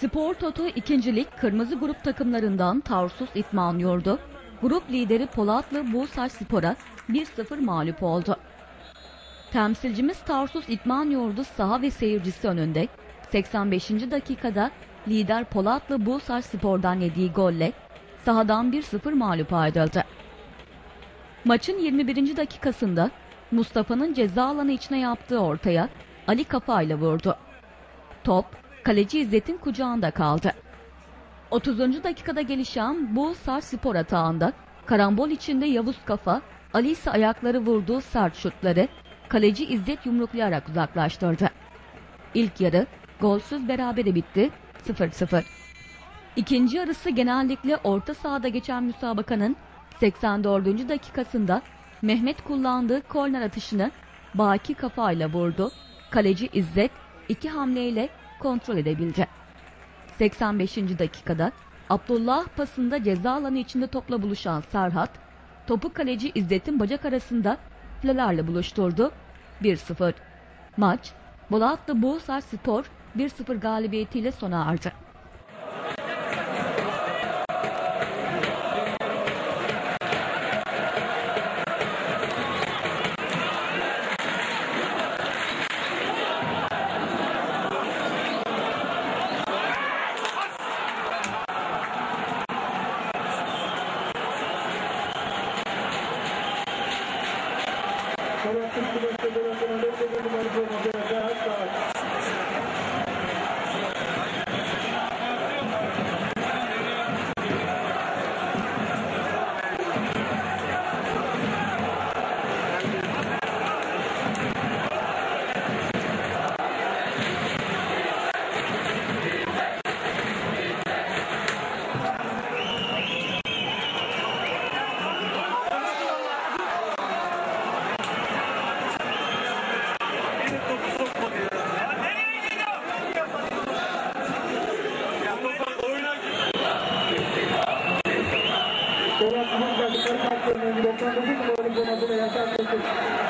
Spor Toto 2. Lig Kırmızı Grup takımlarından Tarsus İtman Yurdu, grup lideri Polatlı Bursaç Spor'a 1-0 mağlup oldu. Temsilcimiz Tarsus İtman Yurdu saha ve seyircisi önünde 85. dakikada lider Polatlı Bursaç Spor'dan yediği golle sahadan 1-0 mağlup ayrıldı. Maçın 21. dakikasında Mustafa'nın ceza alanı içine yaptığı ortaya Ali Kapayla vurdu. Top kaleci İzzet'in kucağında kaldı. 30. dakikada gelişen bu spor atağında karambol içinde Yavuz Kafa, Ali ise ayakları vurduğu sert şutları kaleci İzzet yumruklayarak uzaklaştırdı. İlk yarı golsüz berabere bitti 0-0. İkinci yarısı genellikle orta sahada geçen müsabakanın 84. dakikasında Mehmet kullandığı korner atışını Baki kafayla vurdu. Kaleci İzzet iki hamleyle kontrol edebildi. 85. dakikada Abdullah pasında ceza alanı içinde topla buluşan Serhat, topu kaleci İzzet'in bacak arasında flelerle buluşturdu. 1-0. Maç, Bolatlı Buğsar Spor 1-0 galibiyetiyle sona erdi. Polatlı Polatlı Spor